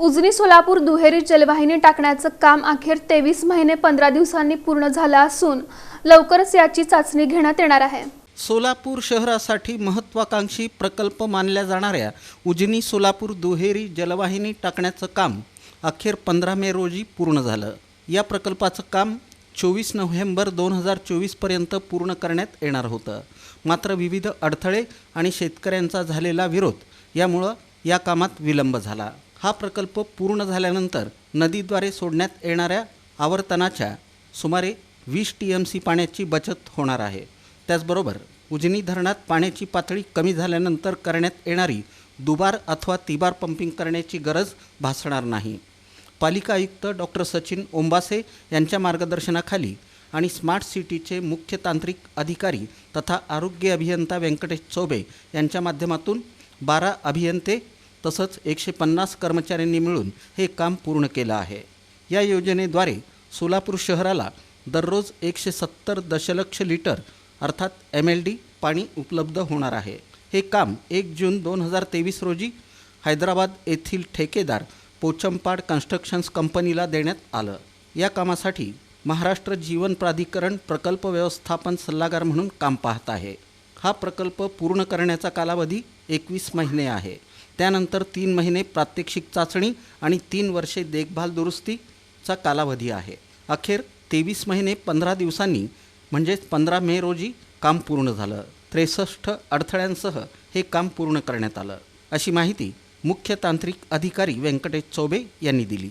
उजनी सोलापूर दुहेरी जलवाहिनी टाकण्याचं काम अखेर तेवीस महिने पंधरा दिवसांनी पूर्ण झालं असून लवकरच याची चाचणी घेण्यात येणार आहे. सोलापूर शहरासाठी महत्त्वाकांक्षी प्रकल्प मानल्या जाणाऱ्या उजनी सोलापूर दुहेरी जलवाहिनी टाकण्याचं काम अखेर पंधरा मे रोजी पूर्ण झालं. या प्रकल्पाचं काम चोवीस नोव्हेंबर दोन हजार चोवीसपर्यंत पूर्ण करण्यात येणार होतं. मात्र विविध अडथळे आणि शेतकऱ्यांचा झालेला विरोध यामुळं या कामात विलंब झाला. हा प्रकल्प पूर्ण झाल्यानंतर नदीद्वारे सोडण्यात येणाऱ्या आवर्तनाच्या सुमारे वीस टी एम सी पाण्याची बचत होणार आहे. त्याचबरोबर उजनी धरणात पाण्याची पातळी कमी झाल्यानंतर करण्यात येणारी दुबार अथवा तिबार पंपिंग करण्याची गरज भासणार नाही. पालिका आयुक्त डॉक्टर सचिन ओंबासे यांच्या मार्गदर्शनाखाली आणि स्मार्ट सिटीचे मुख्य तांत्रिक अधिकारी तथा आरोग्य अभियंता व्यंकटेश चौबे यांच्या माध्यमातून बारा अभियंते तसंच एकशे पन्नास कर्मचाऱ्यांनी मिळून हे काम पूर्ण केलं आहे. या योजनेद्वारे सोलापूर शहराला दररोज एकशे सत्तर दशलक्ष लिटर अर्थात एम एल डी पाणी उपलब्ध होणार आहे. हे काम एक जून दोन हजार तेवीस रोजी हैदराबाद येथील ठेकेदार पोचमपाड कन्स्ट्रक्शन्स कंपनीला देण्यात आलं. या कामासाठी महाराष्ट्र जीवन प्राधिकरण प्रकल्प व्यवस्थापन सल्लागार म्हणून काम पाहत आहे. हा प्रकल्प पूर्ण करण्याचा कालावधी एकवीस महिने आहे. त्यानंतर तीन महिने प्रात्यक्षिक चाचणी आणि तीन वर्षे देखभाल दुरुस्तीचा कालावधी आहे. अखेर तेवीस महिने पंधरा दिवसांनी म्हणजेच पंधरा मे रोजी काम पूर्ण झालं. त्रेसष्ट अडथळ्यांसह हे काम पूर्ण करण्यात आलं. अशी माहिती मुख्य तांत्रिक अधिकारी व्यंकटेश चौबे यांनी दिली.